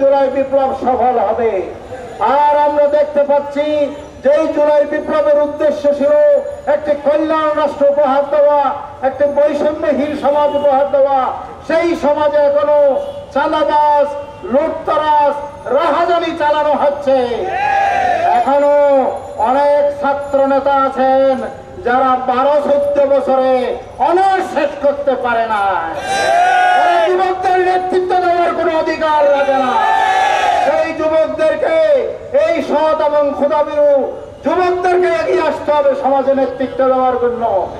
জুলাই বিপ্লব সফল হবে। আর আমরা দেখতে পাচ্ছি যে জুলাই বিপ্লবের উদ্দেশ্য ছিল একটি কল্যাণ রাষ্ট্র উপহার দেওয়া, একটি বৈষম্যহীন সমাজ উপহার দেওয়া। সেই সমাজে এখনও চাঁদাবাস লুটতরাজ, রাহাজানি চালানো হচ্ছে। এখনও অনেক ছাত্র নেতা আছেন যারা বারো চোদ্দ বছরে অনার্স শেষ করতে পারে না নেতৃত্ব দেওয়ার কোনো অধিকার রাখে না সেই যুবকদেরকে এই সৎ এবং খোদাবিরু যুবকদেরকে এগিয়ে আসতে হবে। সমাজে নেতৃত্ব দেওয়ার জন্য।